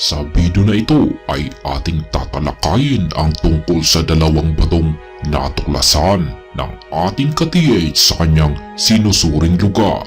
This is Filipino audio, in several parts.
Sa video na ito ay ating tatalakayin ang tungkol sa dalawang batong natuklasan ng ating ka-TH sa kanyang sinusuring lugar.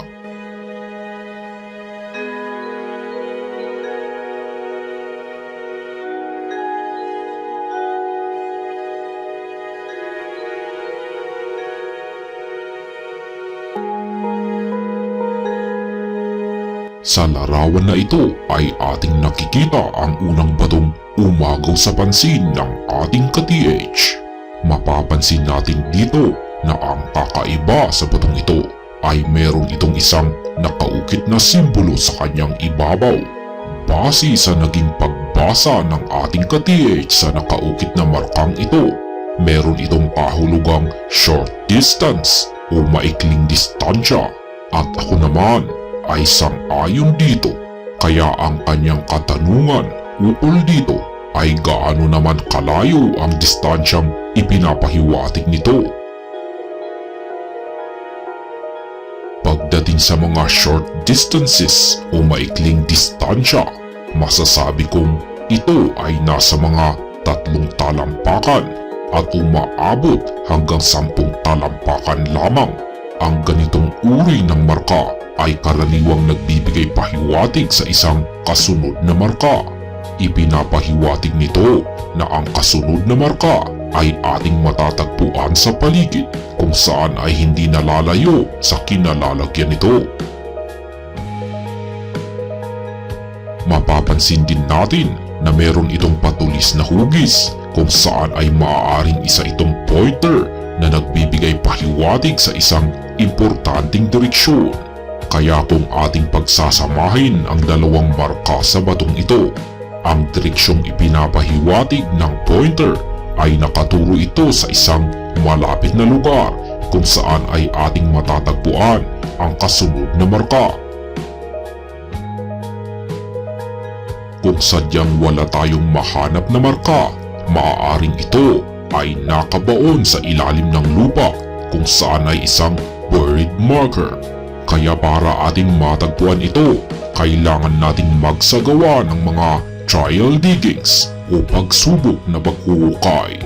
Sa larawan na ito ay ating nakikita ang unang batong umagaw sa pansin ng ating ka-TH. Mapapansin natin dito na ang kakaiba sa batong ito ay meron itong isang nakaukit na simbolo sa kanyang ibabaw. Base sa naging pagbasa ng ating ka-TH sa nakaukit na markang ito, meron itong kahulugang short distance o maikling distansya. At ako naman ay sang-ayon dito kaya ang kanyang katanungan ukol dito ay gaano naman kalayo ang distansyang ipinapahiwatig nito. Pagdating sa mga short distances o maikling distansya, masasabi kong ito ay nasa mga tatlong talampakan at umaabot hanggang sampung talampakan lamang. Ang ganitong uri ng marka ay karaniwang nagbibigay pahiwatig sa isang kasunod na marka. Ipinapahiwatig nito na ang kasunod na marka ay ating matatagpuan sa paligid kung saan ay hindi nalalayo sa kinalalagyan nito. Mapapansin din natin na meron itong patulis na hugis kung saan ay maaaring isa itong pointer na nagbibigay pahiwatig sa isang importanteng direksyon. Kaya kung ating pagsasamahin ang dalawang marka sa batong ito, ang direksyong ipinapahiwatig ng pointer ay nakaturo ito sa isang malapit na lugar kung saan ay ating matatagpuan ang kasunod na marka. Kung sadyang wala tayong mahanap na marka, maaaring ito ay nakabaon sa ilalim ng lupa kung saan ay isang buried marker. Kaya para ating matagpuan ito, kailangan nating magsagawa ng mga trial diggings o pagsubok na paghuhukay.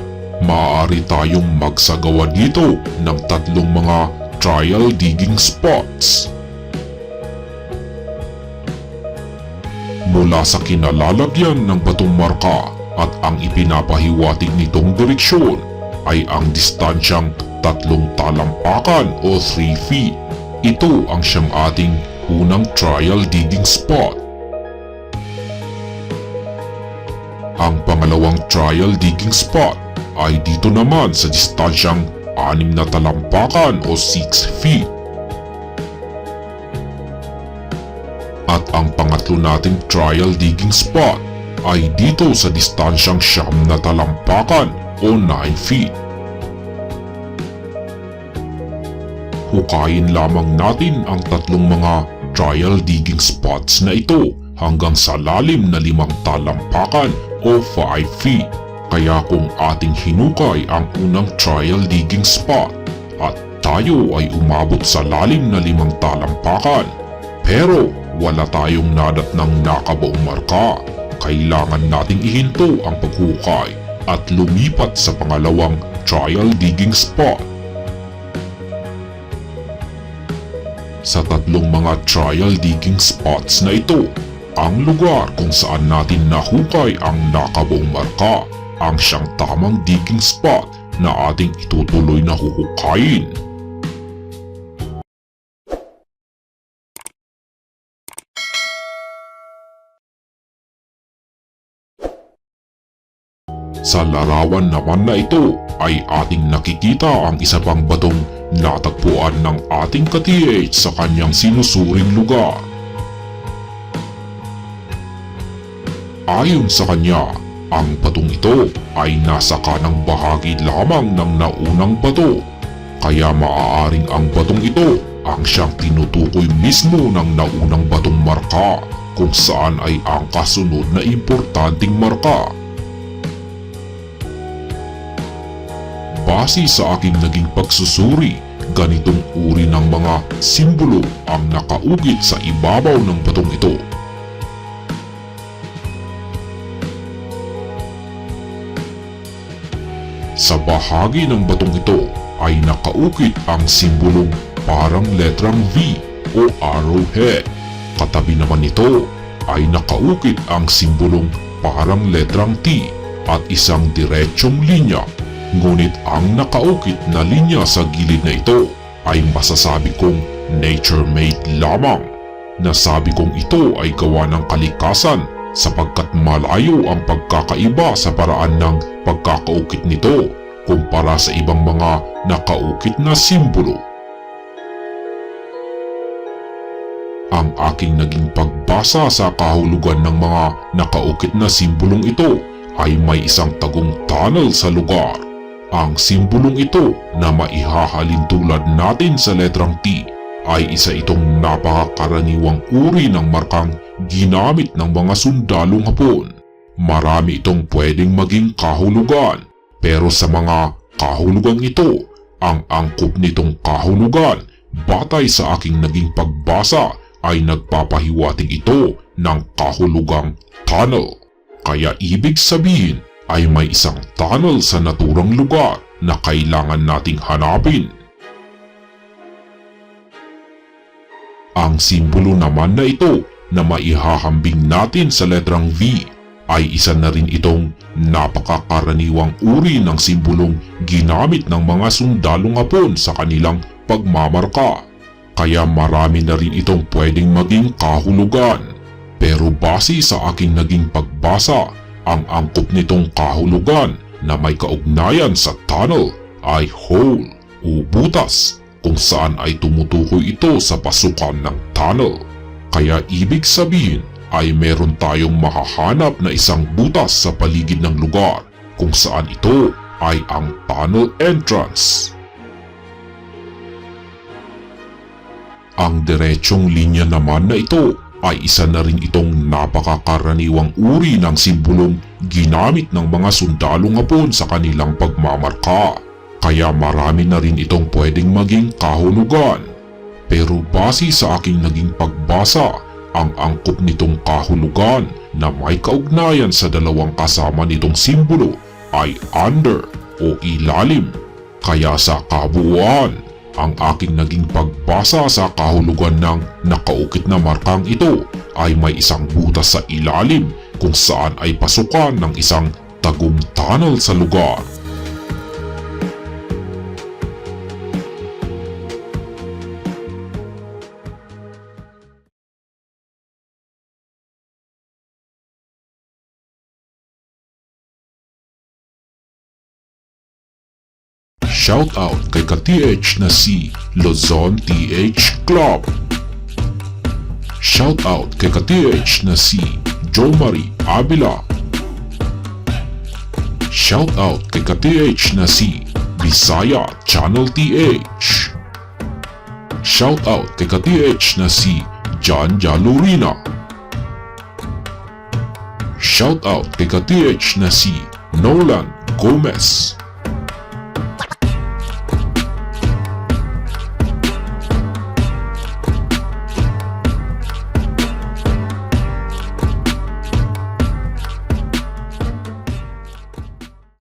Maaari tayong magsagawa dito ng tatlong mga trial digging spots. Mula sa kinalalagyan ng batong marka at ang ipinapahiwatig nitong direksyon ay ang distansyang tatlong talampakan o 3 feet. Ito ang siyang ating unang trial digging spot. Ang pangalawang trial digging spot ay dito naman sa distansyang anim na talampakan o 6 feet. At ang pangatlo nating trial digging spot ay dito sa distansyang siyam na talampakan o 9 feet. Hukayin lamang natin ang tatlong mga trial digging spots na ito hanggang sa lalim na limang talampakan o 5 feet. Kaya kung ating hinukay ang unang trial digging spot at tayo ay umabot sa lalim na limang talampakan pero wala tayong nadat ng nakabaong marka, kailangan nating ihinto ang paghukay at lumipat sa pangalawang trial digging spot. Sa tatlong mga trial digging spots na ito, ang lugar kung saan natin nahukay ang nakabaong marka ang siyang tamang digging spot na ating itutuloy na huhukayin. Sa larawan naman na ito ay ating nakikita ang isa pang batong natagpuan ng ating ka-TH sa kanyang sinusuring lugar. Ayon sa kanya, ang batong ito ay nasa kanang bahagi lamang ng naunang bato. Kaya maaaring ang batong ito ang siyang tinutukoy mismo ng naunang batong marka kung saan ay ang kasunod na importanteng marka. Base sa aking naging pagsusuri, ganitong uri ng mga simbolo ang nakaugit sa ibabaw ng batong ito. Sa bahagi ng batong ito ay nakaukit ang simbolong parang letrang V o arrowhead. Katabi naman nito ay nakaukit ang simbolong parang letrang T at isang diretsyong linya Ngunit ang nakaukit na linya sa gilid na ito ay masasabi kong nature-made lamang. Nasabi kong ito ay gawa ng kalikasan sapagkat malayo ang pagkakaiba sa paraan ng pagkakaukit nito kumpara sa ibang mga nakaukit na simbolo. Ang aking naging pagbasa sa kahulugan ng mga nakaukit na simbolong ito ay may isang tagong tunnel sa lugar. Ang simbolong ito na maihahalin tulad natin sa letrang T ay isa itong napakakaraniwang uri ng markang ginamit ng mga sundalong hapon. Marami itong pwedeng maging kahulugan pero sa mga kahulugang ito, ang angkop nitong kahulugan batay sa aking naging pagbasa ay nagpapahiwatig ito ng kahulugang tunnel. Kaya ibig sabihin ay may isang tunnel sa naturang lugar na kailangan nating hanapin. Ang simbolo naman na ito na maihahambing natin sa letrang V ay isa na rin itong napakakaraniwang uri ng simbolong ginamit ng mga sundalong hapon sa kanilang pagmamarka. Kaya marami na rin itong pwedeng maging kahulugan. Pero base sa aking naging pagbasa, ang angkop nitong kahulugan na may kaugnayan sa tunnel ay hole o butas kung saan ay tumutukoy ito sa pasukan ng tunnel. Kaya ibig sabihin ay meron tayong mahahanap na isang butas sa paligid ng lugar kung saan ito ay ang tunnel entrance. Ang diretsyong linya naman na ito ay isa na rin itong napakakaraniwang uri ng simbolong ginamit ng mga sundalong hapon sa kanilang pagmamarka. Kaya marami na rin itong pwedeng maging kahulugan. Pero base sa aking naging pagbasa, ang angkop nitong kahulugan na may kaugnayan sa dalawang kasama nitong simbolo ay under o ilalim. Kaya sa kabuuan, ang aking naging pagbasa sa kahulugan ng nakaukit na markang ito ay may isang butas sa ilalim kung saan ay pasukan ng isang tagong tunnel sa lugar. Shoutout kay ka-TH na si Luzon TH Club. Shoutout kay ka-TH na si Jo Marie Avila. Shoutout kay ka-TH na si Bisaya Channel TH. Shoutout kay ka-TH na si John Jalurina. Shoutout kay ka-TH na si Nolan Gomez.